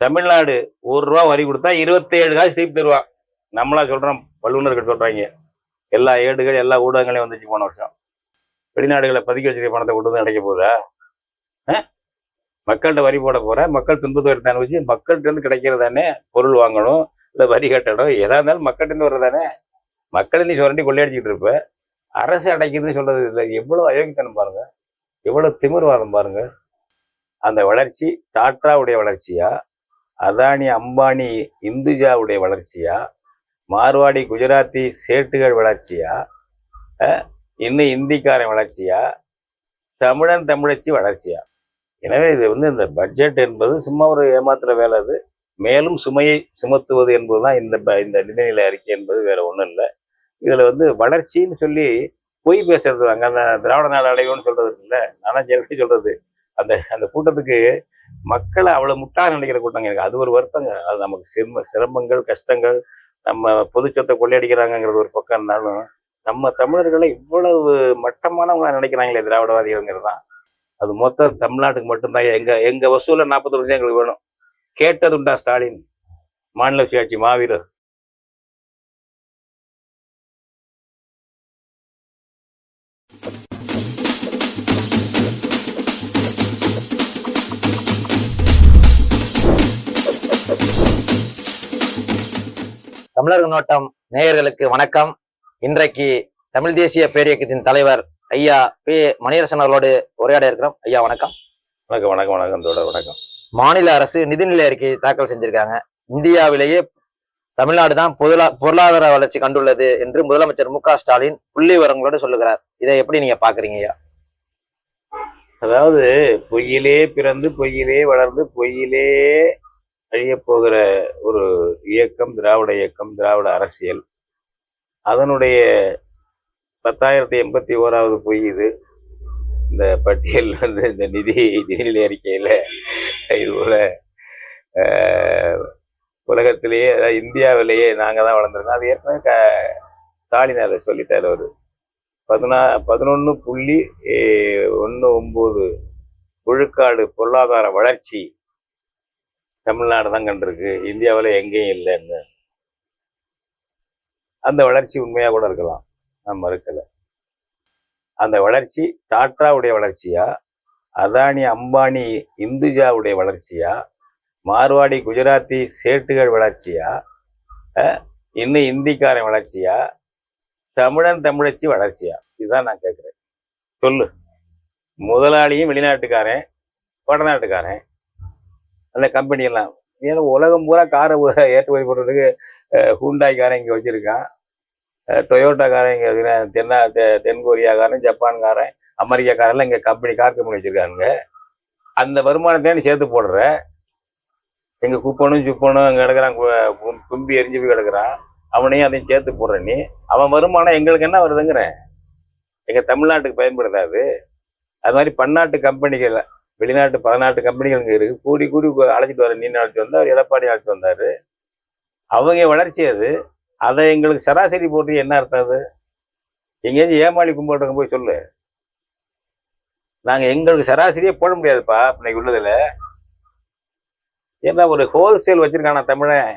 தமிழ்நாடு ஒரு ரூபா வரி கொடுத்தா இருபத்தேழு காசு திருப்பி தருவான் நம்மளா சொல்றோம் வல்லுநர்கள் சொல்றாங்க. எல்லா ஏடுகள் எல்லா ஊடகங்களையும் வந்துச்சு போன வருஷம். வெளிநாடுகளை பதுக்கி வச்சிருக்க பணத்தை கொண்டு வந்து அடைக்க போதா மக்கள்கிட்ட வரி போட போற? மக்கள் துன்பத்தை எடுத்து அனுபவிச்சு மக்கள்கிட்ட இருந்து கிடைக்கிறதானே பொருள் வாங்கணும் இல்லை வரி கட்டணும் எதா இருந்தாலும் மக்கள்கிட்ட இருந்து வர்றதானே மக்கள் நீ சொரண்டி கொள்ளையடிச்சிட்டு இருப்ப. அரசு அடைக்குதுன்னு சொல்றது இல்லை. எவ்வளவு அயோக்கியத்தனம் பாருங்க. எவ்வளவு திமிர்வாதம் பாருங்க. அந்த வளர்ச்சி டாட்டாவுடைய வளர்ச்சியா? அதானி அம்பானி இந்துஜாவுடைய வளர்ச்சியா? மார்வாடி குஜராத்தி சேட்டுகள் வளர்ச்சியா? இன்னும் இந்திக்காரன் வளர்ச்சியா? தமிழன் தமிழச்சி வளர்ச்சியா? எனவே இது வந்து இந்த பட்ஜெட் என்பது சும்மா ஒரு ஏமாத்துற வேலை அது. மேலும் சுமையை சுமத்துவது என்பதுதான் இந்த இந்த நிதிநிலை அறிக்கை என்பது வேற ஒன்றும் இல்லை. இதில் வந்து வளர்ச்சின்னு சொல்லி பொய் பேசுறது அங்கே அந்த திராவிட நாடு அடைவோன்னு சொல்றது இருக்குல்ல? நானும் ஜெயலலிதா சொல்றது அந்த அந்த கூட்டத்துக்கு மக்களை அவ்வளவு முட்டாக நினைக்கிற கூட்டங்க எனக்கு. அது ஒரு வருத்தங்க. அது நமக்கு சிரம சிரமங்கள் கஷ்டங்கள் நம்ம பொதுச்சத்தை கொள்ளையடிக்கிறாங்கங்கிறது ஒரு பக்கம் இருந்தாலும் நம்ம தமிழர்களை இவ்வளவு மட்டமானவங்களா நினைக்கிறாங்களே திராவிடவாதிகள்ங்கிறது தான் அது மொத்தம் தமிழ்நாட்டுக்கு மட்டும்தான். எங்க எங்க வசூலில் நாற்பது வருஷம் எங்களுக்கு வேணும். கேட்டதுண்டா ஸ்டாலின். மாநில சுயாட்சி மாவீரர். தமிழர் நோட்டம் நேயர்களுக்கு வணக்கம். இன்றைக்கு தமிழ் தேசிய பேரியக்கத்தின் தலைவர் ஐயா பி. மணியரசன் அவர்களோடு உரையாட இருக்கிறோம். ஐயா வணக்கம். வணக்கம் வணக்கம் வணக்கம் தோட வணக்கம். மாநில அரசு நிதிநிலை அறிக்கை தாக்கல் செஞ்சிருக்காங்க. இந்தியாவிலேயே தமிழ்நாடு தான் பொருளா பொருளாதார வளர்ச்சி கண்டுள்ளது என்று முதலமைச்சர் மு க ஸ்டாலின் புள்ளி விவரங்களோடு சொல்லுகிறார். இதை எப்படி நீங்க பாக்குறீங்க ஐயா? அதாவது பொய்யிலே பிறந்து பொய்யிலே வளர்ந்து பொய்யிலே அழியப் போகிற ஒரு இயக்கம் திராவிட இயக்கம் திராவிட அரசியல். அதனுடைய பத்தாயிரத்தி எண்பத்தி ஓராவது பொய் இது. இந்த பட்டியல் வந்து இந்த நிதி நிதிநிலை அறிக்கையில் இதுபோல் உலகத்திலேயே அதாவது இந்தியாவிலேயே நாங்கள் தான் வளர்ந்துருக்கோம். அது ஏற்கனவே க ஸ்டாலின் அதை சொல்லிட்டார் அவர். பதினா பதினொன்று புள்ளி ஒன்று ஒம்பது விழுக்காடு பொருளாதார வளர்ச்சி தமிழ்நாடு தான் கண்டிருக்கு. இந்தியாவில் எங்கேயும் இல்லைன்னு. அந்த வளர்ச்சி உண்மையாக கூட இருக்கலாம். நான் மறுக்கலை. அந்த வளர்ச்சி டாட்டாவுடைய வளர்ச்சியா? அதானி அம்பானி இந்துஜாவுடைய வளர்ச்சியா? மார்வாடி குஜராத்தி சேட்டுகள் வளர்ச்சியா? அஹ், இன்னும் இந்திக்காரன் வளர்ச்சியா? தமிழன் தமிழச்சி வளர்ச்சியா? இதுதான் நான் கேட்குறேன் சொல்லு. முதலாளியும் வெளிநாட்டுக்காரன் வடநாட்டுக்காரன். அந்த கம்பெனியெல்லாம் ஏன்னா உலகம் பூரா காரை ஏற்றுமதி பண்ணுறதுக்கு ஹூண்டாய்க்காரன் இங்கே வச்சுருக்கான். டொயோட்டாக்காரன் இங்கே இருக்கிறேன் தென்னா தெ- தென் கொரியாக்காரன் ஜப்பான்காரன் அமெரிக்காக்காரெல்லாம் இங்கே கம்பெனி கார் கம்பெனி வச்சுருக்காங்க. அந்த வருமானத்தை நீ சேர்த்து போடுற. எங்கள் குப்பனும் சுப்பனும் அங்கே கிடக்குறான். கும்பி எரிஞ்சு போய் கிடக்குறான். அவனையும் அதையும் சேர்த்து போடுற நீ. அவன் வருமானம் எங்களுக்கு என்ன வருதுங்கிறேன் எங்கள் தமிழ்நாட்டுக்கு பயன்படுதா அது அது மாதிரி பன்னாட்டு கம்பெனிகள் வெளிநாட்டு பதினாட்டு கம்பெனிகள் இங்கே இருக்குது கூடி கூடி அழைச்சிட்டு வர நீண்ட அழைச்சிட்டு வந்தார் எடப்பாடி அழைச்சிட்டு வந்தார். அவங்க வளர்ச்சி அது. அதை எங்களுக்கு சராசரி போட்டு என்ன அர்த்தம் அது? எங்கேயாச்சும் ஏமாளி கும்பிட்டு போய் சொல்லு. நாங்கள் எங்களுக்கு சராசரியே போட முடியாதுப்பா இன்னைக்கு உள்ளதில். ஏன்னா ஒரு ஹோல்சேல் வச்சுருக்கானா தமிழன்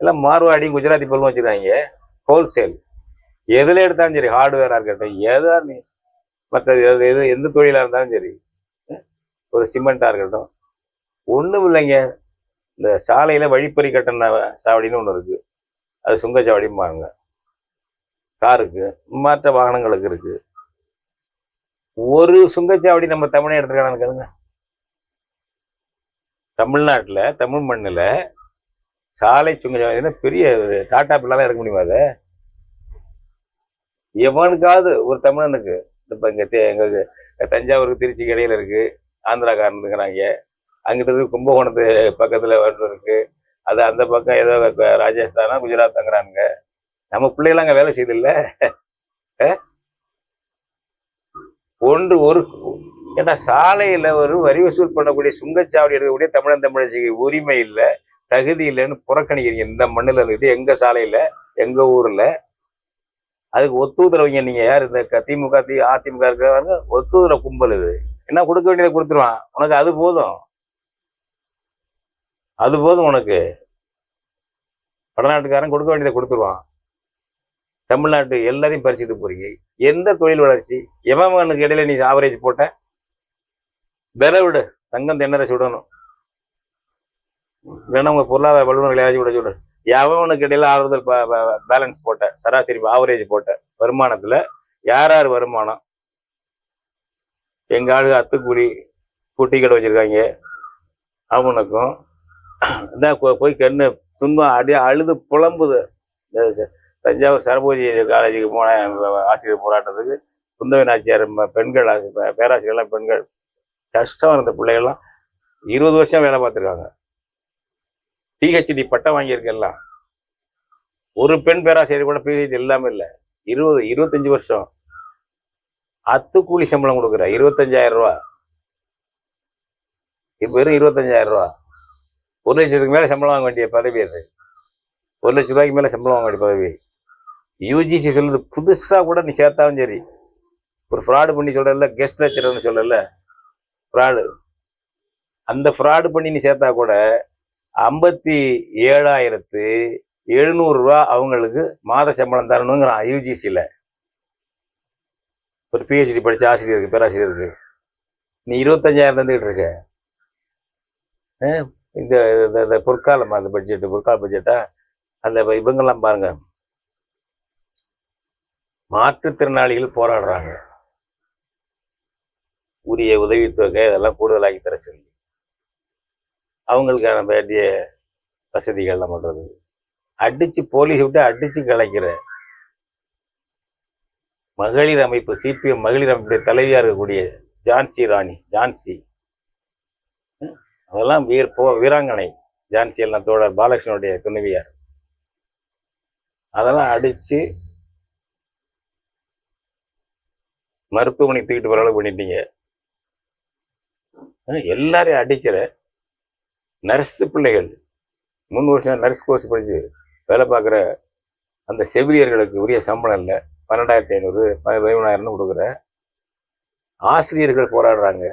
எல்லாம் மார்வாடியும் குஜராத்தி பொருளும் வச்சிருக்காங்க. ஹோல்சேல் எதில் எடுத்தாலும் சரி ஹார்ட்வேராக இருக்கட்டும் எதாக நீ மற்ற எது எது எந்த தொழிலாக இருந்தாலும் சரி. ஒரு சிமெண்ட்டாக இருக்கட்டும். ஒன்றும் இல்லைங்க. இந்த சாலையில் வழிப்பறி கட்டண சாவடின்னு ஒன்று இருக்குது அது சுங்கச்சாவடிம்பாங்க காருக்கு மற்ற வாகனங்களுக்கு இருக்குது ஒரு சுங்கச்சாவடி நம்ம தமிழை எடுத்துருக்கானு கேளுங்க. தமிழ்நாட்டில் தமிழ் மண்ணில் சாலை சுங்கச்சாவடி பெரிய ஒரு டாட்டா பிள்ளை எடுக்க முடியுமா அதை? எவனுக்காவது ஒரு தமிழனுக்கு இப்போ இங்கே எங்களுக்கு தஞ்சாவூருக்கு திருச்சிக்கு இடையில ஆந்திராக்காரன் இருக்கிறாங்க. அங்கிட்ட இருந்து கும்பகோணத்து பக்கத்தில் ஒன்று இருக்கு. அது அந்த பக்கம் ஏதோ ராஜஸ்தானா குஜராத் தங்குறானுங்க நம்ம பிள்ளைகளாம் அங்கே வேலை செய்தில்ல. ஒன்று ஒரு ஏன்னா சாலையில் ஒரு வரி வசூல் பண்ணக்கூடிய சுங்கச்சாவடி எடுக்கக்கூடிய தமிழன் தமிழச்சிக்கு உரிமை இல்லை தகுதி இல்லைன்னு புறக்கணிக்கிறீங்க. இந்த மண்ணில் இருந்துக்கிட்டு எங்க சாலையில் எங்க ஊரில். அதுக்கு ஒத்துழைவங்க நீங்கள் யார்? இந்த திமுக தி அதிமுக இருக்கிறவங்க ஒத்துழைற கும்பல் இது. என்ன கொடுக்க வேண்டியதை கொடுத்துருவான். உனக்கு அது போதும். அது போதும் உனக்கு. வடநாட்டுக்காரன் கொடுக்க வேண்டியதை கொடுத்துருவான். தமிழ்நாட்டு எல்லாரையும் பறிச்சுட்டு போறீங்க. எந்த தொழில் வளர்ச்சி? எவனுக்கு இடையில நீ ஆவரேஜ் போட்ட? விலை விடு. தங்கம் தென்னரசி விடணும். வேணா உங்க பொருளாதார வல்லுநர்கள் ஏதாச்சும் விட சொல்லு. எவனுக்கு இடையில ஆறுதல் பேலன்ஸ் போட்ட? சராசரி ஆவரேஜ் போட்ட? வருமானத்துல யார் யார் வருமானம்? எங்கள் ஆளு அத்துக்குடி குட்டி கடை வச்சிருக்காங்க. அவனுக்கும் இதான் போய் கண்ணு துன்பம் அடி அழுது புலம்புது. தஞ்சாவூர் சரபோஜி காலேஜுக்கு போன ஆசிரியர் போராட்டத்துக்கு குந்தவை நாச்சியார் பெண்கள் ஆசி- பேராசிரியர்லாம் பெண்கள். கஷ்டம் இருந்த பிள்ளைகள்லாம் இருபது வருஷம் வேலை பார்த்துருக்காங்க. பிஹெச்டி பட்டம் வாங்கியிருக்கெல்லாம் ஒரு பெண் பேராசிரியர் கூட பிஹெச்டி இல்லாமல் இல்லை. இருபது இருபத்தஞ்சி வருஷம். அத்து கூலி சம்பளம் கொடுக்குற. இருபத்தஞ்சாயிரம் ரூபா. இப்போ வெறும் இருபத்தஞ்சாயிரம் ரூபா. ஒரு லட்சத்துக்கு மேலே சம்பளம் வாங்க வேண்டிய பதவி அது. ஒரு லட்ச ரூபாய்க்கு மேலே சம்பளம் வாங்க வேண்டிய பதவி. யூஜிசி சொல்லுது புதுசாக கூட நீ சேர்த்தாலும் சரி. ஒரு ஃப்ராடு பண்ணி சொல்கிறல்ல கெஸ்ட் லெக்சரர்னு சொல்லல ஃப்ராடு அந்த ஃப்ராடு பண்ணி நீ சேர்த்தா கூட ஐம்பத்தி ஏழாயிரத்து எழுநூறுரூவா அவங்களுக்கு மாத சம்பளம் தரணுங்கிறான் யூஜிசியில ஒரு பிஹெச்டி படிச்ச ஆசிரியருக்கு பேராசிரியருக்கு நீ இருபத்தஞ்சாயிரம் தந்துகிட்டு இருக்க. இந்த இந்த- பொற்காலம் அந்த பட்ஜெட்டு பொற்கால பட்ஜெட்டா அந்த இவங்கெல்லாம் பாருங்க. மாற்றுத்திறனாளிகள் போராடுறாங்க. உரிய உதவித்தொகை இதெல்லாம் கூடுதலாக்கி தர சொல்லி. அவங்களுக்கான வேண்டிய வசதிகள்லாம் பண்றது. அடிச்சு போலீஸ் விட்டு அடிச்சு கலைக்கிற மகளிர் அமைப்பு சிபிஎம் மகளிர் அமைப்புடைய தலைவியாக இருக்கக்கூடிய ஜான்சி ராணி ஜான்சி. அதெல்லாம் வீர் போ வீராங்கனை ஜான்சி எல்லாம் தோழர் பாலகிருஷ்ணனுடைய துணைவியார். அதெல்லாம் அடிச்சு மருத்துவமனை தூக்கிட்டு வர அளவு பண்ணிட்டீங்க. எல்லாரையும் அடிக்கிற நர்ஸு பிள்ளைகள். மூணு வருஷம் நர்ஸ் கோர்ஸ் படிச்சு வேலை பார்க்குற அந்த செவிலியர்களுக்கு உரிய சம்பளம் இல்லை. பன்னெண்டாயிரத்தி ஐநூறு பதிமூணாயிரம்னு கொடுக்குற ஆசிரியர்கள் போராடுறாங்க.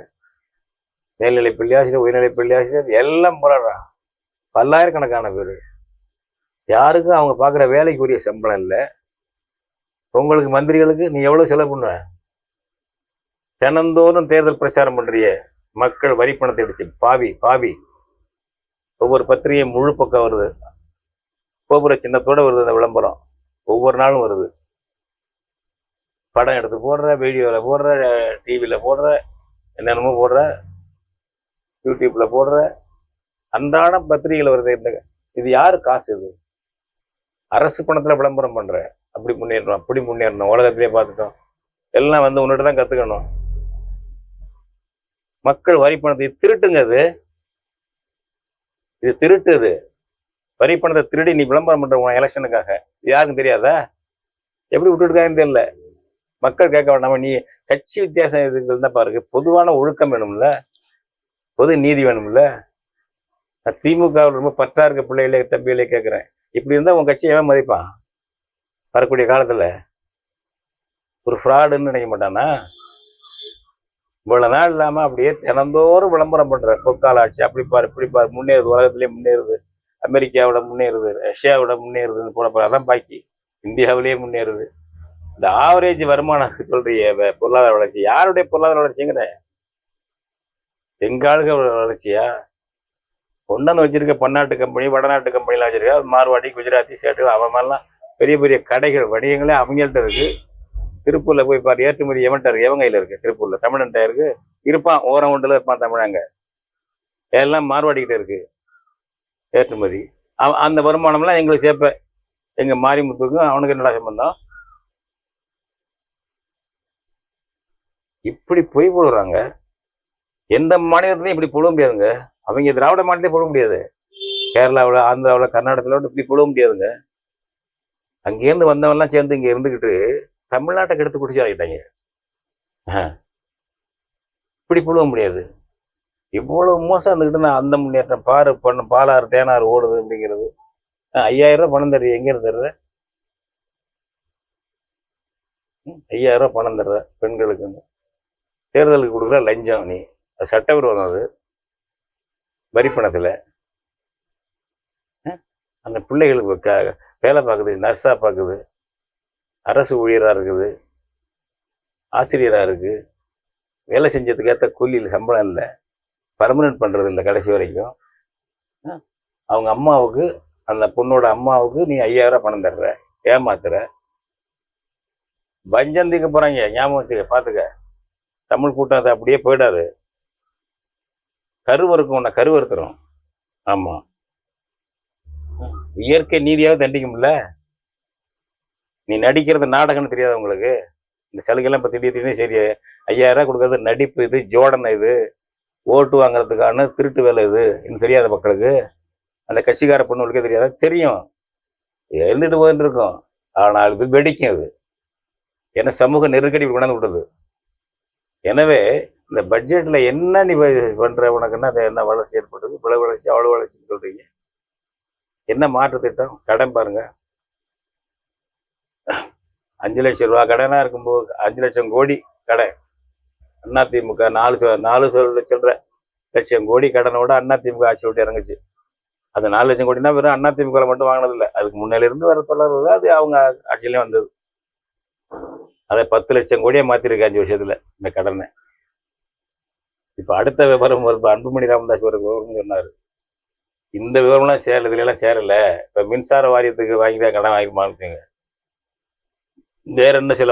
மேல்நிலை பள்ளி ஆசிரியர் உயர்நிலை பள்ளி ஆசிரியர் எல்லாம் போராடுறாங்க. பல்லாயிரக்கணக்கான பேர். யாருக்கும் அவங்க பார்க்குற வேலைக்குரிய சம்பளம் இல்லை. உங்களுக்கு மந்திரிகளுக்கு நீ எவ்வளோ செலவு பண்ணுவ? தினந்தோறும் தேர்தல் பிரச்சாரம் பண்ணுறிய மக்கள் வரி பணத்தை அடிச்சு பாவி பாவி. ஒவ்வொரு பத்திரிகையும் முழு பக்கம் வருது. கோபுர சின்னத்தோட வருது அந்த விளம்பரம். ஒவ்வொரு நாளும் வருது. படம் எடுத்து போடுற வீடியோவில் போடுற டிவியில் போடுற என்னென்னமோ போடுற யூடியூப்ல போடுற அன்றாட பத்திரிகையில் வருது இந்த இது யாரு காசு இது? அரசு பணத்துல விளம்பரம் பண்ற அப்படி முன்னேறணும் அப்படி முன்னேறணும் உலகத்திலே பார்த்துட்டோம். எல்லாம் வந்து உன்னிட்ட தான் கத்துக்கணும். மக்கள் வரி பணத்தை திருட்டுங்க அது இது திருட்டு இது. வரி பணத்தை திருடி நீ விளம்பரம் பண்ற உன் எலெக்ஷனுக்காக இது யாருக்கும் தெரியாதா? எப்படி விட்டுருக்காங்கன்னு தெரியல. மக்கள் கேட்க வேண்டாம நீ கட்சி வித்தியாசம் இதுங்கிறது தான் பாருங்க. பொதுவான ஒழுக்கம் வேணும்ல. பொது நீதி வேணும்ல. நான் திமுகவில் ரொம்ப பற்றா இருக்க பிள்ளைகளே தம்பிகளே கேட்குறேன். இப்படி இருந்தால் உன் கட்சியை எவன் மதிப்பான்? வரக்கூடிய காலத்துல. ஒரு ஃப்ராடுன்னு நினைக்க மாட்டானா? இவ்வளவு நாள் இல்லாம அப்படியே தினந்தோறும் விளம்பரம் பண்ணுற பொற்கால ஆட்சி அப்படி பாரு இப்படி பாரு. முன்னேறுது உலகத்திலேயே முன்னேறுது. அமெரிக்காவோட முன்னேறுது ரஷ்யாவோட முன்னேறுதுன்னு போட போகிற அதான் பாக்கி. இந்தியாவிலேயே முன்னேறுது. இந்த ஆவரேஜ் வருமானம் சொல்றிய பொருளாதார வளர்ச்சி. யாருடைய பொருளாதார வளர்ச்சிங்கிற? எங்காளுக வளர்ச்சியா? கொண்டாந்து வச்சிருக்க பன்னாட்டு கம்பெனி வடநாட்டு கம்பெனிலாம் வச்சிருக்கா. மார்வாடி குஜராத்தி சேட்டுகள் அவன் மாதிரிலாம் பெரிய பெரிய கடைகள் வணிகங்களே அவங்கள்ட்ட இருக்கு. திருப்பூர்ல போய் பாரு ஏற்றுமதி எவன்ட்ட இருக்கு? எவன் கையில இருக்கு? திருப்பூர்ல. தமிழன்ட்ட இருக்கு. இருப்பான் ஓரம் ஒன்றுல இருப்பான் தமிழங்க. எல்லாம் மார்வாடிக்கிட்ட இருக்கு. ஏற்றுமதி. அந்த வருமானம்லாம் எங்களுக்கு சேர்ப்ப எங்க மாரிமுத்துக்கும் அவனுக்கு என்னடா சம்பந்தம்? இப்படி பொய் போடுறாங்க. எந்த மாநிலத்திலையும் இப்படி போட முடியாதுங்க. அவங்க திராவிட மாநிலத்தையும் போட முடியாது. கேரளாவில் ஆந்திராவில் கர்நாடகத்தில் இப்படி போட முடியாதுங்க. அங்கேருந்து வந்தவன்லாம் சேர்ந்து இங்கே இருந்துக்கிட்டு தமிழ்நாட்டை கெடுத்து குடிச்சு ஆகிட்டாங்க இப்படி போட முடியாது. இவ்வளவு மோசம் இருந்துக்கிட்டு நான் அந்த முன்னேற்றம் பாரு பண்ண பாலாறு தேனாறு ஓடுது அப்படிங்கிறது. ஐயாயிரம் ரூபா பணம் தர்ற எங்கே தர்ற? ம், ஐயாயிரம் ரூபா பணம் தர்ற பெண்களுக்குங்க. தேர்தலுக்கு கொடுக்குற லஞ்சம் நீ. அது சட்டவிரோதம் அது. வரி பணத்தில். அந்த பிள்ளைகளுக்கு க- வேலை பார்க்குது நர்ஸாக பார்க்குது. அரசு ஊழியராக இருக்குது. ஆசிரியராக இருக்குது வேலை செஞ்சதுக்கேற்ற கூலியில் சம்பளம் இல்லை. பர்மனெண்ட் பண்ணுறது இல்லை கடைசி வரைக்கும். அவங்க அம்மாவுக்கு அந்த பொண்ணோட அம்மாவுக்கு நீ ஐயாயிரம் பணம் தர்ற. ஏமாத்துற. பஞ்சந்திக்க போகிறாங்க ஞாபகம் வச்சுக்க பார்த்துக்க தமிழ் கூட்டம் அது அப்படியே போயிடாது. கருவறுக்கும் உன்னை கருவறுத்துரும். ஆமாம் இயற்கை நீதியாவது தண்டிக்கும்ல? நீ நடிக்கிறது நாடகம்னு தெரியாது உங்களுக்கு? இந்த சலுகைலாம் இப்போ திடீர் திடீர்னு சரி ஐயாயிரம் கொடுக்கறது நடிப்பு இது ஜோடனை இது ஓட்டு வாங்குறதுக்கான திருட்டு வேலை இது இன்னும் தெரியாத மக்களுக்கு அந்த கட்சிக்கார பொண்ணுகளுக்கே தெரியாத? தெரியும். எழுந்துட்டு போயின்னு இருக்கும். ஆனால் இது வெடிக்கும் அது. ஏன்னா சமூக நெருக்கடி கொண்டாந்து விடுது எனவே இந்த பட்ஜெட்டில் என்ன நீ பண்ணுற உனக்குன்னா அது என்ன வளர்ச்சி ஏற்பட்டது இவ்வளவு வளர்ச்சி அவ்வளோ வளர்ச்சின்னு சொல்கிறீங்க என்ன மாற்று திட்டம்? கடன் பாருங்க. அஞ்சு லட்சம் ரூபா கடனாக இருக்கும்போது அஞ்சு லட்சம் கோடி கடன் அதிமுக நாலு சொ- நாலு சொல்ல சில்லற லட்சம் கோடி கடனோட அதிமுக ஆட்சி விட்டு இறங்குச்சு. அது நாலு லட்சம் கோடினா வெறும் அதிமுக மட்டும் வாங்கினதில்லை. அதுக்கு முன்னிலிருந்து வர தொடர்றது அது அவங்க ஆட்சியிலே வந்தது. அதை பத்து லட்சம் கோடியே மாத்திருக்கு அஞ்சு வருஷத்துல இந்த கடனை. இப்ப அடுத்த விவரம் வரும் அன்புமணி ராமதாஸ் ஒரு விவரம் சொன்னாரு. இந்த விவரம்லாம் சேரல இதுல எல்லாம் சேரல. இப்ப மின்சார வாரியத்துக்கு வாங்கிதான் கடன் வாங்கி வேற என்ன சில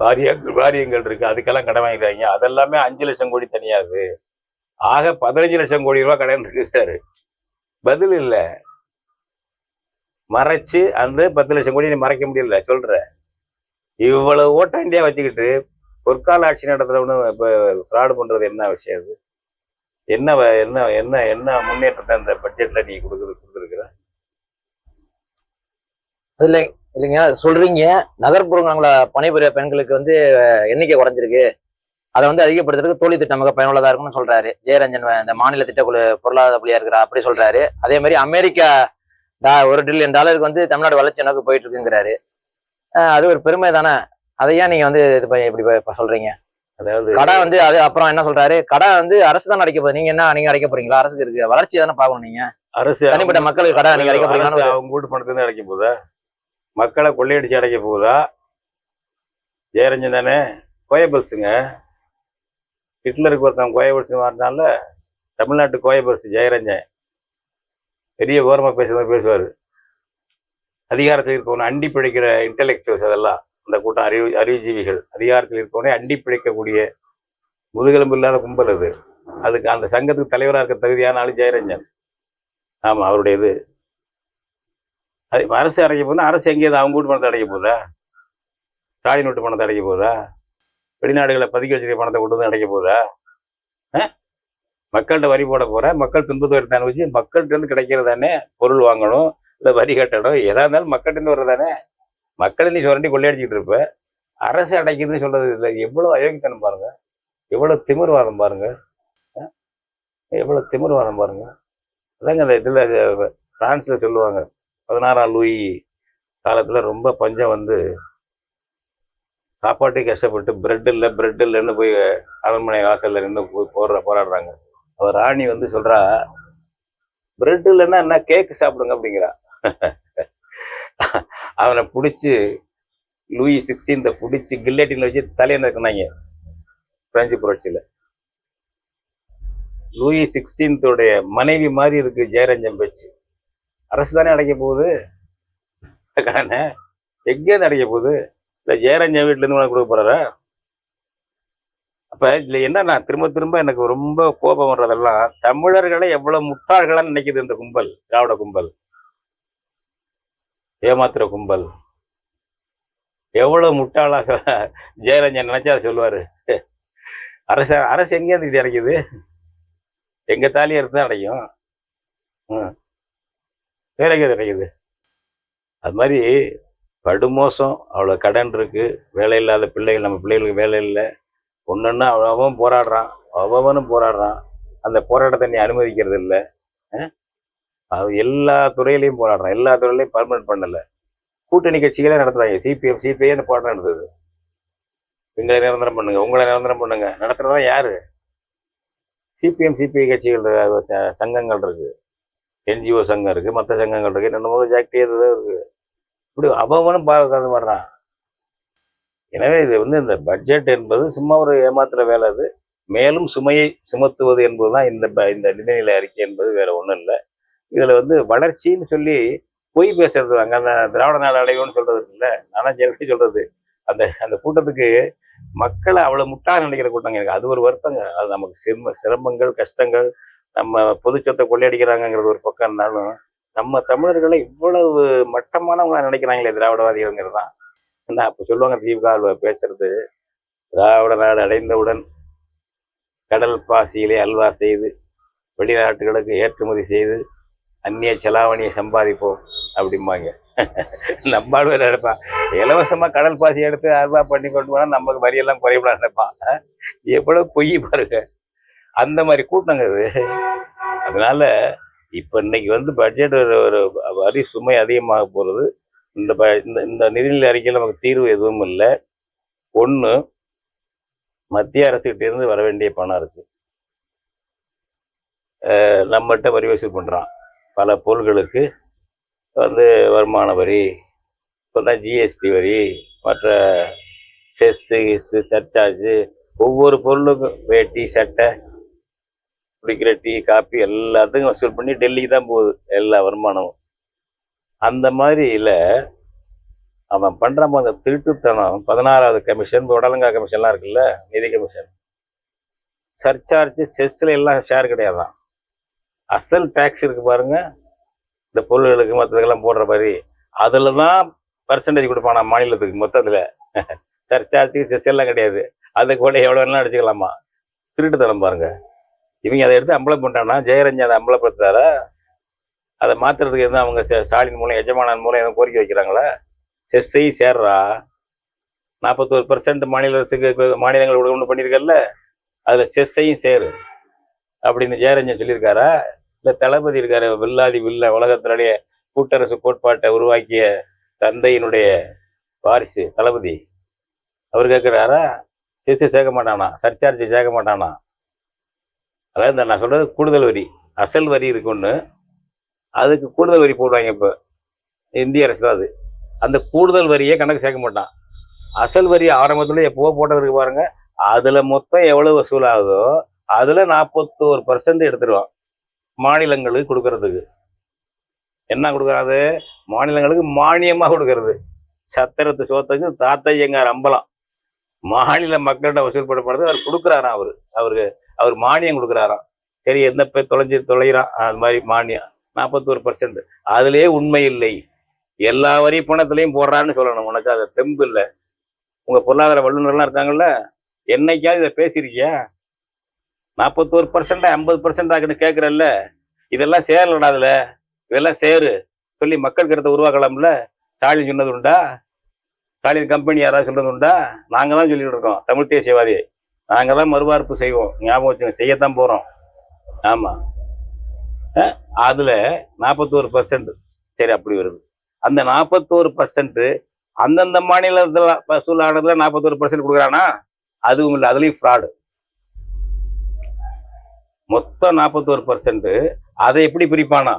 வாரிய வாரியங்கள் இருக்கு. அதுக்கெல்லாம் கடன் வாங்கிக்கிறாங்க அதெல்லாமே அஞ்சு லட்சம் கோடி தனியாது ஆக பதினஞ்சு லட்சம் கோடி ரூபாய் கடன் இருக்கிறாரு. பதில் இல்ல. மறைச்சு அந்த பத்து லட்சம் கோடி நீ மறைக்க முடியல. சொல்ற இவ்வளவு ஓட்டாண்டியா வச்சுக்கிட்டு பொற்கால ஆட்சி நடத்துறவனு இப்போ ஃப்ராடு பண்றது என்ன விஷயம் அது? என்ன வ- என்ன என்ன என்ன முன்னேற்றத்தை அந்த பட்ஜெட்ல நீ கொடுக்குறது கொடுத்துருக்குற? அதுல இல்லைங்க சொல்றீங்க. நகர்ப்புறங்களை பணிபுரிய பெண்களுக்கு வந்து எண்ணிக்கை குறைஞ்சிருக்கு. அதை வந்து அதிகப்படுத்துறதுக்கு தோழி திட்டம் மிக பயனுள்ளதா இருக்கும்னு சொல்றாரு. ஜெயரஞ்சன் இந்த மாநில திட்டக்குழு பொருளாதார புள்ளியா இருக்கிறா அப்படி சொல்றாரு. அதே மாதிரி அமெரிக்கா டா- ஒரு டில்லியன் டாலருக்கு வந்து தமிழ்நாடு வளர்ச்சி நோக்கி போயிட்டு இருக்குங்கிறாரு. அது ஒரு பெருமை தானே? அதை ஏன் நீங்க வந்து இது இப்படி சொல்றீங்க? அதாவது கடை வந்து அது அப்புறம் என்ன சொல்றாரு? கடை வந்து அரசு தான் அடைக்க போகுது. நீங்க என்ன நீங்க அடைக்க போறீங்களா? அரசுக்கு இருக்கு. வளர்ச்சி தானே பாக்கணும் நீங்க? அரசு தனிப்பட்ட மக்களுக்கு கடை நீங்க அடைக்க அரசு போறீங்களான்னு அவங்க வீட்டு பணத்தை தான் அடைக்க போகுதா? மக்களை கொள்ளையடிச்சு அடைக்க போகுதா? ஜெயரஞ்சன் தானே? கோயபல்ஸுங்க ஹிட்லருக்கு ஒருத்தன் கோயபல்ஸ் மாறினால தமிழ்நாட்டு கோயபல்ஸ் ஜெயரஞ்சன். பெரிய ஓரமாக பேசுறத பேசுவார். அதிகாரத்தில் இருக்கவனை அண்டி பிழைக்கிற இன்டெலெக்சுவல்ஸ் அதெல்லாம் அந்த கூட்டம் அறிவு அறிவுஜீவிகள். அதிகாரத்தில் இருக்கவனே அண்டி பிழைக்கக்கூடிய முதுகெலும்பு இல்லாத கும்பல் அது. அதுக்கு அந்த சங்கத்துக்கு தலைவராக இருக்க தகுதியான ஆளு ஜெயரஞ்சன். ஆமாம் அவருடைய இது. அது அரசு அடைக்க போகுதுன்னா அரசு எங்கேயாவது அவங்க வீட்டு பணத்தை அடைக்க போகுதா? ஸ்டாலின் வீட்டு பணத்தை அடைக்க போதா வெளிநாடுகளை பதுக்கி வச்சிருக்க பணத்தை கொண்டு வந்து அடைக்க போகுதா? ஆ? மக்கள்கிட்ட வரி போட போகிற மக்கள் துன்பத்தை எடுத்து அனுபவிச்சு மக்கள்கிட்ட இருந்து கிடைக்கிறதானே பொருள் வாங்கணும் இல்லை வரி கட்டணும். எதா இருந்தாலும் மக்கள்கிட்ட வர்றது தானே மக்களை நீ சுரண்டி கொள்ளையடிச்சிட்டு இருப்ப. அரசு அடைக்குதுன்னு சொல்றது இல்லை. எவ்வளோ அயோக்கித்தனம் பாருங்க. எவ்வளவு திமிர்வாதம் பாருங்க. எவ்வளோ எவ்வளவு திமிர்வாதம் பாருங்க. அதாங்க அந்த இதில் இது சொல்லுவாங்க. பதினாறாம் லூயி காலத்தில் ரொம்ப பஞ்சம் வந்து சாப்பாட்டுக்கு கஷ்டப்பட்டு பிரெட் இல்லை பிரெட் இல்லைன்னு போய் அரண்மனை வாசலில் நின்று போய் போடுற போராடுறாங்க. அவர் ராணி வந்து சொல்றா பிரெட் இல்லைன்னா என்ன? கேக்கு சாப்பிடுங்க அப்படிங்கிறா. அவனை பிடிச்சி லூயி சிக்ஸ்டீன்த்தை பிடிச்சி கில்லட்டின்ல வச்சு தலையை நக்குனாங்க பிரெஞ்சு புரட்சியில. லூயி சிக்ஸ்டீன்த்தோடைய மனைவி மாதிரி இருக்கு ஜெயரஞ்சன் பேச்சு. அரசு தானே அடைக்க போகுது? கடனை எங்கேருந்து அடைக்க போகுது? இல்லை ஜெயரஞ்சன் வீட்டிலேருந்து உனக்கு கொடுக்க போறாரா? அப்ப இதுல என்ன நான் திரும்ப திரும்ப எனக்கு ரொம்ப கோபம் வர்றதெல்லாம் தமிழர்களை எவ்வளவு முட்டாள்களான்னு நினைக்குது இந்த கும்பல் திராவிட கும்பல். ஏமாத்துற கும்பல். எவ்வளோ முட்டாளாக சொ- ஜெயரஞ்சன் நினச்சா சொல்லுவார். அரசு அரசு எங்கேருந்து இப்படி அடைக்குது தாலியாக தாலி அறுத்து அடையும். ம். வேற எங்கே கிடைக்குது அது மாதிரி படுமோசம் அவ்வளோ கடன் இருக்குது வேலை இல்லாத பிள்ளைகள் நம்ம பிள்ளைகளுக்கு வேலை இல்லை. ஒன்றுன்னா அவன் போராடுறான் அவனும் போராடுறான். அந்த போராட்டத்தை நீ அனுமதிக்கிறது இல்லை. அது எல்லா துறையிலையும் போராடுறான். எல்லா துறையிலையும் பர்மனன்ட் பண்ணல. கூட்டணி கட்சிகளே நடத்துறாங்க. சிபிஎம் சிபிஐ அந்த போராட்டம் நடத்துது எங்களை நிரந்தரம் பண்ணுங்க. உங்களை நிரந்தரம் பண்ணுங்க. நடத்துறதா யாரு? சிபிஎம் சிபிஐ கட்சிகள் ச- சங்கங்கள் இருக்கு. என்ஜிஓ சங்கம் இருக்கு. மற்ற சங்கங்கள் இருக்கு. என்னமோ ஜாக்டி இருக்கு. இப்படி அவனும் பார்க்காத வர்றான் எனவே இது வந்து இந்த பட்ஜெட் என்பது சும்மா ஒரு ஏமாத்துற வேலை அது. மேலும் சுமையை சுமத்துவது என்பதுதான் இந்த இந்த நிதிநிலை அறிக்கை என்பது வேற ஒன்றும் இல்லை. இதில் வந்து வளர்ச்சின்னு சொல்லி பொய் பேசுறது அங்கே அந்த திராவிட நாடு அடைவோம்னு சொல்றது இருக்குல்ல நானும் ஜெயலலிதா சொல்றது. அந்த அந்த கூட்டத்துக்கு மக்களை அவ்வளவு முட்டாக நினைக்கிற கூட்டங்க எனக்கு. அது ஒரு வருத்தங்க. அது நமக்கு சிரம சிரமங்கள் கஷ்டங்கள் நம்ம பொது சொத்தை கொள்ளையடிக்கிறாங்கங்கிறது ஒரு பக்கம் இருந்தாலும் நம்ம தமிழர்களை இவ்வளவு மட்டமானவங்களா நினைக்கிறாங்களே திராவிடவாதிகள்ங்கிறது தான் என்ன அப்போ சொல்லுவாங்க தீபகால் பேசுறது திராவிட நாடு அடைந்தவுடன் கடல் பாசியிலே அல்வா செய்து வெளிநாட்டுகளுக்கு ஏற்றுமதி செய்து அந்நிய செலாவணியை சம்பாதிப்போம் அப்படிம்பாங்க. நம்பாடு வேற நினைப்பான்? இலவசமா கடல் பாசி எடுத்து அருவா பண்ணி கொண்டு போனா நமக்கு வரியெல்லாம் குறையப்படாது நினைப்பான். எவ்வளவு பொய் பாருங்க. அந்த மாதிரி கூட்டங்க அது. அதனால இப்ப இன்னைக்கு வந்து பட்ஜெட் ஒரு ஒரு வரி சுமை அதிகமாக போறது. இந்த ப இந்த இந்த நிதிநிலை அறிக்கையில் நமக்கு தீர்வு எதுவும் இல்லை. ஒன்று மத்திய அரசுகிட்ட இருந்து வர வேண்டிய பணம் இருக்கு. அஹ் நம்மகிட்ட வரி வசூல் பண்றான். பல பொருள்களுக்கு வந்து வருமான வரி இப்போ தான் ஜிஎஸ்டி வரி மற்ற செஸ்ஸு கிஸ்ஸு சர்ச்சார்ஜு ஒவ்வொரு பொருளுக்கும் வேட்டி சட்டை குடிக்கிற டீ காப்பி எல்லாத்துக்கும் வசூல் பண்ணி டெல்லிக்கு தான் போகுது எல்லா வருமானமும். அந்த மாதிரியில் அவன் பண்ணுற அந்த திருட்டுத்தனம் பதினாறாவது கமிஷன் உடலங்கா கமிஷன்லாம் இருக்குல்ல நிதி கமிஷன். சர்ச்சார்ஜ் செஸ்ஸில் எல்லாம் ஷேர் கிடையாதான். அசல் டேக்ஸ் இருக்கு பாருங்க. இந்த பொருள்களுக்கு மற்றதுக்கெல்லாம் போடுற மாதிரி. அதில் தான் பர்சன்டேஜ் கொடுப்பானா மாநிலத்துக்கு மொத்தத்தில். சர்ச்சார்ஜுக்கு செஸ் எல்லாம் கிடையாது. அதை கூட எவ்வளோ வேணாலும் அடிச்சுக்கலாமா? திருட்டுத்தனம் பாருங்க. இவங்க அதை எடுத்து அம்பலம் பண்ணிட்டான்னா ஜெயரஞ்சன் அதை அம்பலப்படுத்தாரா அதை மாற்றுறதுக்கு எதுவும் அவங்க ஸ்டாலின் மூலம் எஜமானன் மூலம் எதுவும் கோரிக்கை வைக்கிறாங்களா? செஸ்ஸை சேர்றா. நாற்பத்தோரு பர்சன்ட் மாநில அரசுக்கு மாநிலங்கள் ஒன்று பண்ணியிருக்கல அதில் செஸ்ஸையும் சேரு. அப்படின்னு ஜெயரஞ்சன் சொல்லியிருக்காரா? இல்லை தளபதி இருக்காரு வில்லாதி வில்ல உலகத்தினுடைய கூட்டரசு கோட்பாட்டை உருவாக்கிய தந்தையினுடைய வாரிசு தளபதி. அவர் கேட்குறாரா சிசு சேர்க்க மாட்டானா சர்ச்சார்ஜ் சேர்க்க மாட்டானா அதாவது இந்த நான் சொல்கிறது கூடுதல் வரி அசல் வரி இருக்குன்னு அதுக்கு கூடுதல் வரி போடுவாங்க இப்போ. இந்திய அரசு தான் அது. அந்த கூடுதல் வரியே கணக்கு சேர்க்க மாட்டான் அசல் வரி ஆரம்பத்தில் எப்போவோ போட்டதுக்கு பாருங்கள் அதில் மொத்தம் எவ்வளோ வசூல் ஆகுதோ அதுல நாற்பத்தோரு பர்சன்ட் எடுத்துருவான். மாநிலங்களுக்கு கொடுக்கறதுக்கு. என்ன கொடுக்கறது? மாநிலங்களுக்கு மானியமாக கொடுக்கறது. சத்திரத்து சோத்துக்கு தாத்தையங்கார் அம்பலம். மாநில மக்கள்கிட்ட வசூல் பண்ணப்படுறது அவர் கொடுக்குறாராம் அவர். அவருக்கு அவர் மானியம் கொடுக்குறாராம். சரி எந்த போய் தொலைஞ்சி தொலைகிறான் அது மாதிரி மானியம். நாற்பத்தோரு பர்சன்ட் அதுலயே உண்மை இல்லை. எல்லா வரி பணத்திலையும் போடுறான்னு சொல்லணும். உனக்கு அது தெம்பு இல்லை. உங்க பொருளாதார வல்லுநர்லாம் இருக்காங்கல்ல? என்னைக்காவது இதை பேசியிருக்கியா? நாற்பத்தோரு பர்சன்டா ஐம்பது பர்சன்ட் ஆகுன்னு கேட்குறல்ல இதெல்லாம் சேரலடா அதில். இதெல்லாம் சேரு. சொல்லி மக்கள் கருத்தை உருவாக்கலாம்ல. ஸ்டாலின் சொன்னது உண்டா? ஸ்டாலின் கம்பெனி யாராவது சொல்கிறது உண்டா? நாங்கள் தான் சொல்லிட்டு இருக்கோம். தமிழ் தேசியவாதி. நாங்கள் தான் மறுவார்ப்பு செய்வோம். ஞாபகம் வச்சுங்க செய்யத்தான் போகிறோம் ஆமாம் அதில் நாற்பத்தோரு பர்சன்ட் சரி அப்படி வருது. அந்த நாற்பத்தோரு பர்சன்ட்டு அந்தந்த மாநிலத்தில் வசூல் ஆனதில் நாற்பத்தோரு பர்சன்ட் கொடுக்குறானா? அதுவும் இல்லை. அதுலேயும் ஃப்ராடு மொத்தம் நாற்பத்தோரு பர்சன்ட்டு அதை எப்படி பிரிப்பானா?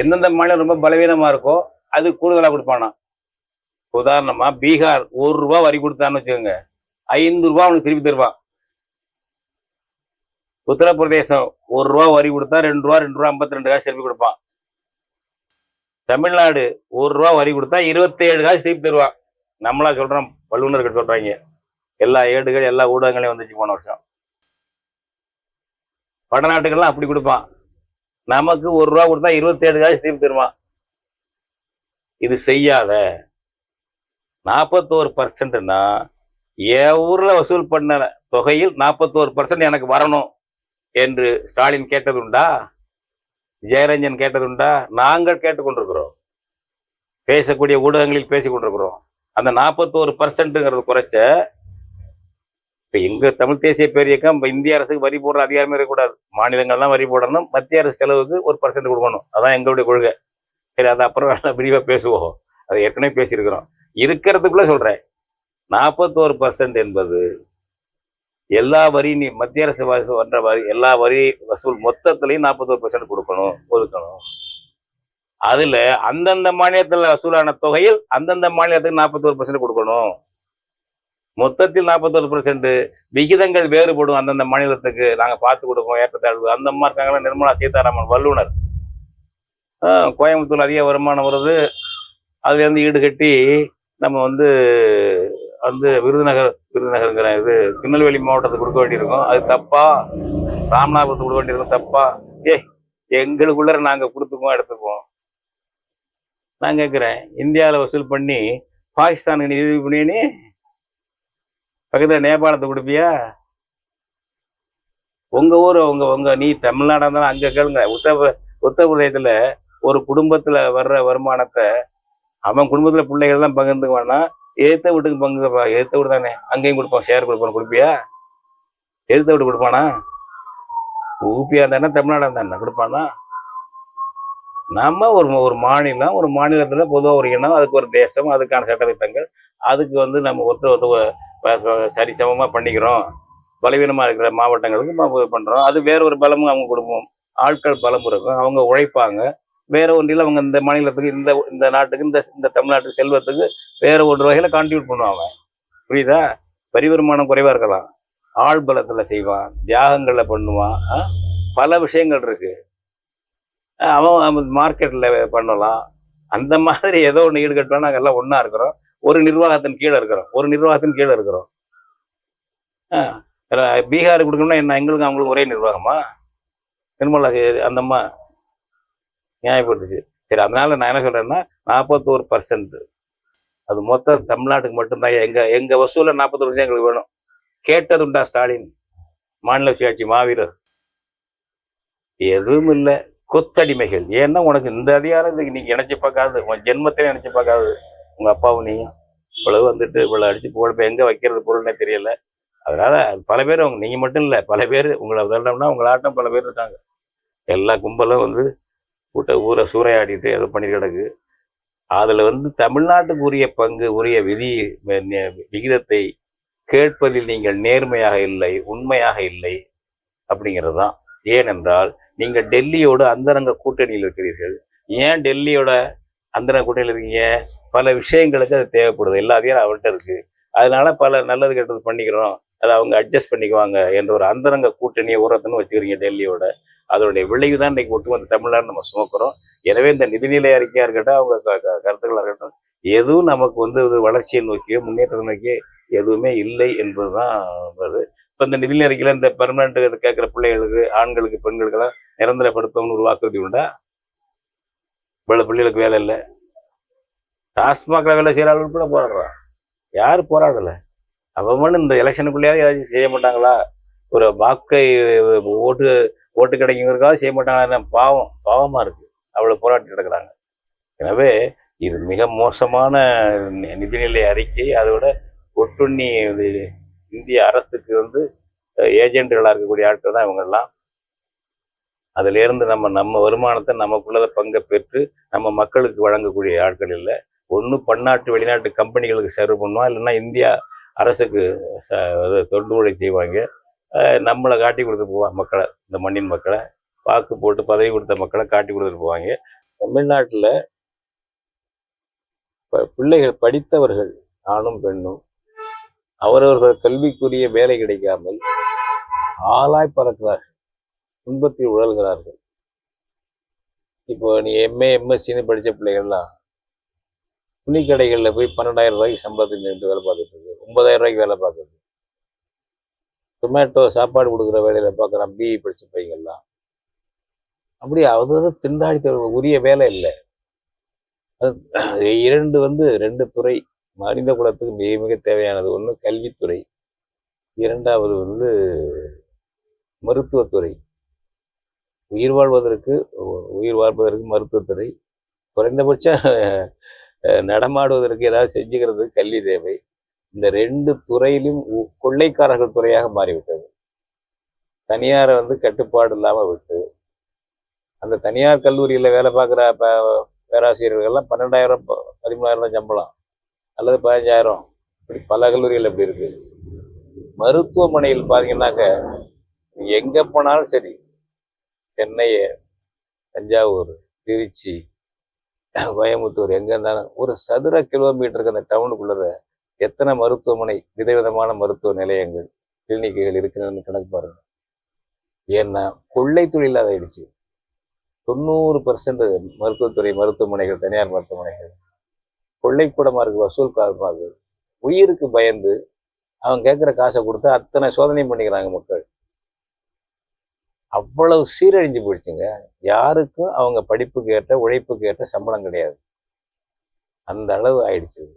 எந்தெந்த மாநிலம் ரொம்ப பலவீனமா இருக்கோ அது கூடுதலா கொடுப்பானா? உதாரணமா பீகார் ஒரு ரூபா வரி கொடுத்தான்னு வச்சுக்கோங்க. ஐந்து ரூபா அவனுக்கு திருப்பி தருவான். உத்தரப்பிரதேசம் ஒரு ரூபா வரி கொடுத்தா ரெண்டு ரூபா ரெண்டு ரூபா ஐம்பத்தி ரெண்டு காசு திருப்பி கொடுப்பான். தமிழ்நாடு ஒரு ரூபா வரி கொடுத்தா இருபத்தேழு காசு திருப்பி தருவான். நம்மளா சொல்றோம் வல்லுநர்கள் சொல்றாங்க. எல்லா ஏடுகள் எல்லா ஊடகங்களையும் வந்துச்சு போன வருஷம். வடநாட்டுக்கெல்லாம் அப்படி கொடுப்பான். நமக்கு ஒரு ரூபா கொடுத்தா இருபத்தேழு காசு திருப்பி தருவான். இது செய்யாத நாற்பத்தோரு பர்சன்ட்னா என் ஊரில் வசூல் பண்ண தொகையில் நாற்பத்தோரு பர்சன்ட் எனக்கு வரணும் என்று ஸ்டாலின் கேட்டதுண்டா? ஜெயரஞ்சன் கேட்டதுண்டா? நாங்கள் கேட்டுக்கொண்டிருக்கிறோம். பேசக்கூடிய ஊடகங்களில் பேசிக்கொண்டிருக்கிறோம். அந்த நாற்பத்தோரு பர்சன்ட்டுங்கிறது குறைச்ச இப்ப எங்க தமிழ் தேசிய பேரியக்கம் இப்ப இந்திய அரசுக்கு வரி போடுற அதிகாரமே இருக்கக்கூடாது. மாநிலங்கள்லாம் வரி போடணும் மத்திய அரசு செலவுக்கு ஒரு பர்சன்ட் கொடுக்கணும். அதான் எங்களுடைய கொள்கை. சரி அது அப்புறம் நல்லா விரிவாக பேசுவோம். அது ஏற்கனவே பேசியிருக்கிறோம். இருக்கிறதுக்குள்ள சொல்றேன். நாற்பத்தோரு பர்சன்ட் என்பது எல்லா வரி நீ மத்திய அரசு வசூல் வரி எல்லா வரி வசூல் மொத்தத்திலையும் நாற்பத்தோரு பர்சன்ட் கொடுக்கணும் ஒதுக்கணும். அதுல அந்தந்த மாநிலத்துல வசூலான தொகையில் அந்தந்த மாநிலத்துக்கு நாற்பத்தோரு பர்சன்ட் கொடுக்கணும். மொத்தத்தில் நாற்பத்தொரு பர்சன்ட் விகிதங்கள் வேறுபடும் அந்தந்த மாநிலத்துக்கு நாங்கள் பார்த்து கொடுப்போம் ஏற்றத்தாழ்வு அந்த மாதிரி இருக்காங்களா நிர்மலா சீதாராமன் வல்லுனர். கோயம்புத்தூர் அதிக வருமானம் வருது. அதுலேருந்து ஈடுகட்டி நம்ம வந்து வந்து விருதுநகர் விருதுநகருங்கிற இது திருநெல்வேலி மாவட்டத்துக்கு கொடுக்க வேண்டியிருக்கும். அது தப்பா? ராமநாதபுரத்துக்கு கொடுக்க வேண்டியிருக்கோம். தப்பா? ஏ எங்களுக்குள்ள நாங்கள் கொடுத்துக்குவோம் எடுத்துக்குவோம். நான் கேட்குறேன் இந்தியாவில் வசூல் பண்ணி பாகிஸ்தானுக்கு நிதி பண்ணி பக்கத்தில் நேபாளத்தை கொடுப்பியா? உங்க ஊர் உங்கள் உங்க நீ தமிழ்நாடா இருந்தாலும் அங்க கேளுங்க. உத்தர உத்தரப்பிரதேசத்தில் ஒரு குடும்பத்துல வர்ற வருமானத்தை அவன் குடும்பத்துல பிள்ளைகள் தான் பகிர்ந்துக்குவான்னா எழுத்த வீட்டுக்கு பங்கு எழுத்த வீடு தானே. அங்கேயும் கொடுப்பான். ஷேர் கொடுப்பான். கொடுப்பியா? எதிர்த்த வீடு கொடுப்பானா? ஊபியா இருந்தானே தமிழ்நாடா இருந்தானே? கொடுப்பானா? நம்ம ஒரு ஒரு மாநிலம் ஒரு மாநிலத்தில் பொதுவாக ஒரு இனம் அதுக்கு ஒரு தேசம் அதுக்கான சட்டத்திட்டங்கள் அதுக்கு வந்து நம்ம ஒருத்தர் ஒருத்தர் சரி சமமாக பண்ணிக்கிறோம். பலவீனமாக இருக்கிற மாவட்டங்களுக்கு பண்ணுறோம் அது வேற ஒரு பலமும் அவங்க கொடுப்போம். ஆட்கள் பலம் இருக்கும். அவங்க உழைப்பாங்க. வேற ஒன்றில் அவங்க இந்த மாநிலத்துக்கு இந்த இந்த நாட்டுக்கு இந்த இந்த தமிழ்நாட்டுக்கு செல்வத்துக்கு வேற ஒரு வகையில் கான்ட்ரிபியூட் பண்ணுவாங்க. புரியுதா? வரி வருமானம் இருக்கலாம். ஆள் பலத்தில் செய்வான். தியாகங்களில் பண்ணுவான். பல விஷயங்கள் இருக்கு. அவன் மார்க்கெட்டில் பண்ணலாம். அந்த மாதிரி ஏதோ ஒன்று ஈடுகட்டோம் நாங்கள் எல்லாம் ஒன்றா இருக்கிறோம். ஒரு நிர்வாகத்தின் கீழே இருக்கிறோம். ஒரு நிர்வாகத்தின் கீழே இருக்கிறோம். பீகார் கொடுக்கணும்னா என்ன? எங்களுக்கும் அவங்களுக்கு ஒரே நிர்வாகமா? நிர்மலா அந்த அம்மா நியாயப்படுத்துச்சு சரி அதனால நான் என்ன சொல்றேன்னா நாற்பத்தோரு பர்சன்ட் அது மொத்த தமிழ்நாட்டுக்கு மட்டும்தான். எங்க எங்க வசூல நாற்பத்தோரு பர்சன்ட் எங்களுக்கு வேணும். கேட்டதுண்டா ஸ்டாலின்? மாநில சுயாட்சி மாவீரர். எதுவும் இல்லை. கொத்தடிமைகள். ஏன்னா உனக்கு இந்த அதிகாரம் இதுக்கு நீங்க நினைச்சு பார்க்காது உன் ஜென்மத்திலே நினைச்சு பார்க்காது உங்க அப்பாவும் நீயும் இவ்வளவு வந்துட்டு இவ்வளவு அடிச்சு போட இப்ப எங்க வைக்கிறது பொருள்னே தெரியல. அதனால பல பேர் அவங்க நீங்க மட்டும் இல்லை பல பேர் உங்களை தள்ளம்னா உங்களாட்டம் பல பேர் இருக்காங்க. எல்லா கும்பலும் வந்து கூட்ட ஊரை சூறையாடிட்டு ஏதோ பண்ணி கிடக்கு. அதில் வந்து தமிழ்நாட்டுக்கு உரிய பங்கு உரிய விதி விகிதத்தை கேட்பதில் நீங்கள் நேர்மையாக இல்லை உண்மையாக இல்லை அப்படிங்கிறது தான் ஏனென்றால் நீங்கள் டெல்லியோட அந்தரங்க கூட்டணியில் இருக்கிறீர்கள். ஏன் டெல்லியோட அந்தரங்க குட்டையில் இருக்கீங்க. பல விஷயங்களுக்கு அது தேவைப்படுது. எல்லா அதிகாரம் அவர்கிட்ட இருக்கு. அதனால பல நல்லது கெட்டது பண்ணிக்கிறோம். அதை அவங்க அட்ஜஸ்ட் பண்ணிக்குவாங்க என்ற ஒரு அந்தரங்க கூட்டணியை உரத்துன்னு வச்சுக்கிறீங்க டெல்லியோட. அதனுடைய விளைவு தான் இன்னைக்கு ஒட்டுமொத்த தமிழ்நாடு நம்ம சுமக்கிறோம். எனவே இந்த நிதிநிலை அறிக்கையாக இருக்கட்டும் அவங்க க- இருக்கட்டும் எதுவும் நமக்கு வந்து வளர்ச்சியை நோக்கியோ முன்னேற்றத்தை நோக்கியோ எதுவுமே இல்லை என்பதுதான் வருது இப்போ இந்த நிதிநிலை அறிக்கையில் இந்த பெர்மனண்ட் கேட்குற பிள்ளைகளுக்கு ஆண்களுக்கு பெண்களுக்கெல்லாம் நிரந்தரப்படுத்தணும்னு ஒரு வாக்குறுதி உண்டா? இவ்வளோ பிள்ளைகளுக்கு வேலை இல்லை. டாஸ்மாகில் வேலை செய்யற ஆளுகள் கூட போராடுறான் யார் போராடலை? அவன் இந்த எலெக்ஷனுக்குள்ளேயாவது ஏதாச்சும் செய்ய மாட்டாங்களா? ஒரு வாக்கை ஓட்டு ஓட்டு கிடைக்குங்கிறதுக்காக செய்ய மாட்டாங்களா? பாவம் பாவமாக இருக்கு. அவ்வளோ போராட்டி கிடக்குறாங்க. எனவே இது மிக மோசமான நிதிநிலை அறிக்கை. அதோட ஒட்டுண்ணி இது இந்திய அரசுக்கு வந்து ஏஜென்ட்டுகளாக இருக்கக்கூடிய ஆட்கள் தான் இவங்கெல்லாம் அதுல இருந்து நம்ம நம்ம வருமானத்தை நமக்குள்ளத பங்கை பெற்று நம்ம மக்களுக்கு வழங்கக்கூடிய ஆட்கள் இல்லை. ஒன்று பன்னாட்டு வெளிநாட்டு கம்பெனிகளுக்கு சர்வ் பண்ணுவோம் இல்லைன்னா இந்தியா அரசுக்கு ச தொண்டு உழை செய்வாங்க. நம்மளை காட்டி கொடுத்து போவாங்க மக்களை இந்த மண்ணின் மக்களை. வாக்கு போட்டு பதவி கொடுத்த மக்களை காட்டி கொடுத்துட்டு போவாங்க. தமிழ்நாட்டில் பிள்ளைகள் படித்தவர்கள் ஆணும் பெண்ணும் அவரவர்கள் கல்விக்குரிய வேலை கிடைக்காமல் ஆளாய் பறக்கிறார்கள். துன்பத்தில் உழல்கிறார்கள். இப்போ நீ எம்ஏ எம்எஸ்சின்னு படித்த பிள்ளைகள்லாம் துணி கடைகளில் போய் பன்னெண்டாயிரம் ரூபாய்க்கு சம்பளத்தில் நின்று வேலை பார்த்துட்டு இருக்கு. ஒன்பதாயிரம் ரூபாய்க்கு வேலை பார்க்குறது டொமேட்டோ சாப்பாடு கொடுக்குற வேலையில் பார்க்குறான். பிஇ படித்த பையங்கள்லாம் அப்படி அதாவது திண்டாடி உரிய வேலை இல்லை. அது இரண்டு வந்து ரெண்டு துறை மனித குலத்துக்கு மிக மிக தேவையானது ஒன்று கல்வித்துறை. இரண்டாவது வந்து மருத்துவத்துறை. உயிர் வாழ்வதற்கு உயிர் வாழ்வதற்கு மருத்துவத்துறை குறைந்தபட்சம் நடமாடுவதற்கு ஏதாவது செஞ்சுக்கிறது கல்வி தேவை. இந்த ரெண்டு துறையிலும் உ- கொள்ளைக்காரர்கள் துறையாக மாறிவிட்டது. தனியாரை வந்து கட்டுப்பாடு இல்லாமல் விட்டு அந்த தனியார் கல்லூரியில் வேலை பார்க்குற ப பேராசிரியர்கள்லாம் பன்னெண்டாயிரம் ப- பதிமூணாயிரம் தான் சம்பளம். அல்லது பதினஞ்சாயிரம். இப்படி பல கல்லூரிகள் இப்படி இருக்குது மருத்துவமனையில் பார்த்தீங்கன்னாக்க எங்கே போனாலும் சரி சென்னை தஞ்சாவூர் திருச்சி கோயம்புத்தூர் எங்க இருந்தாலும் ஒரு சதுர கிலோமீட்டருக்கு அந்த டவுனுக்குள்ள எத்தனை மருத்துவமனை விதவிதமான மருத்துவ நிலையங்கள் கிளினிக்குகள் இருக்கிறதுன்னு கணக்கு பாருங்க. ஏன்னா கொள்ளை தொழில் ஆயிடுச்சு. தொண்ணூறு பர்சன்ட் மருத்துவத்துறை மருத்துவமனைகள் தனியார் மருத்துவமனைகள். கொள்ளைக்கூடமாக இருக்கு வசூல் காரணமாக. இருக்குது உயிருக்கு பயந்து அவன் கேட்குற காசை கொடுத்து அத்தனை சோதனையும் பண்ணிக்கிறாங்க மக்கள். அவ்வளவு சீரழிஞ்சு போயிடுச்சுங்க. யாருக்கும் அவங்க படிப்புக்கு ஏற்ற உழைப்புக்கு ஏற்ற சம்பளம் கிடையாது. அந்த அளவு ஆயிடுச்சு.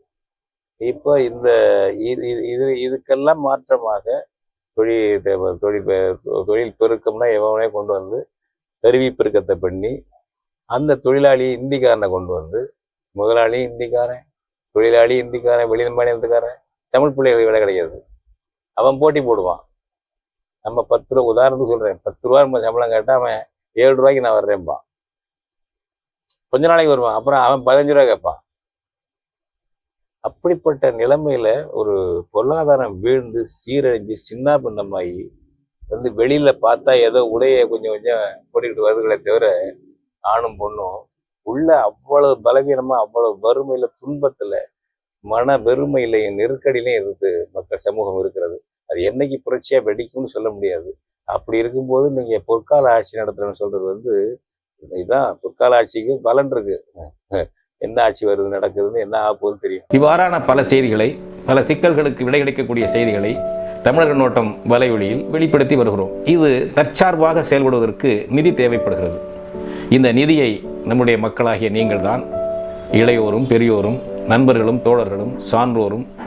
இப்போ இந்த இது இது- இதுக்கெல்லாம் மாற்றமாக தொழில் தே- தொழில் தொழில் பெருக்கம்னா எவனே கொண்டு வந்து கருவி பெருக்கத்தை பண்ணி அந்த தொழிலாளி இந்திக்காரனை கொண்டு வந்து முதலாளி இந்திக்காரன் தொழிலாளி இந்திக்காரன் வெளி மாநிலத்துக்காரன் தமிழ் பிள்ளைகளுக்கு வேலை கிடையாது அவன் போட்டி போடுவான். நம்ம பத்து ரூபா உதாரணத்துக்கு சொல்றேன். பத்து ரூபா நம்ம சம்பளம் கேட்டால் அவன் ஏழு ரூபாய்க்கு நான் வர்றேன்பான். கொஞ்ச நாளைக்கு வருவான். அப்புறம் அவன் பதினஞ்சு ரூபா கேட்பான். அப்படிப்பட்ட நிலைமையில ஒரு பொருளாதாரம் வீழ்ந்து சீரழிஞ்சு சின்ன பின்னமாகி வந்து வெளியில பார்த்தா ஏதோ உடைய கொஞ்சம் கொஞ்சம் போட்டுக்கிட்டு வருதுகளை தவிர ஆணும் பொண்ணும் உள்ள அவ்வளவு பலவீனமா அவ்வளவு வறுமையில துன்பத்துல மன வெறுமையிலையும் நெருக்கடியிலையும் இருந்து மக்கள் சமூகம் இருக்கிறது. அது என்னைக்கு புரட்சியா வெடிக்கும்னு சொல்ல முடியாது. அப்படி இருக்கும்போது நீங்க பொற்கால ஆட்சி நடத்துறேன்னு சொல்றது வந்து இதுதான் பொற்கால ஆட்சிக்கு பலன் இருக்கு. என்ன ஆட்சி வருது நடக்குதுன்னு என்ன ஆக தெரியும். இவ்வாறான பல செய்திகளை பல சிக்கல்களுக்கு விடை கிடைக்கக்கூடிய செய்திகளை தமிழக நோட்டம் வலைவழியில் வெளிப்படுத்தி வருகிறோம். இது தற்சார்பாக செயல்படுவதற்கு நிதி தேவைப்படுகிறது. இந்த நிதியை நம்முடைய மக்களாகிய நீங்கள்தான் இளையோரும் பெரியோரும் நண்பர்களும் தோழர்களும் சான்றோரும்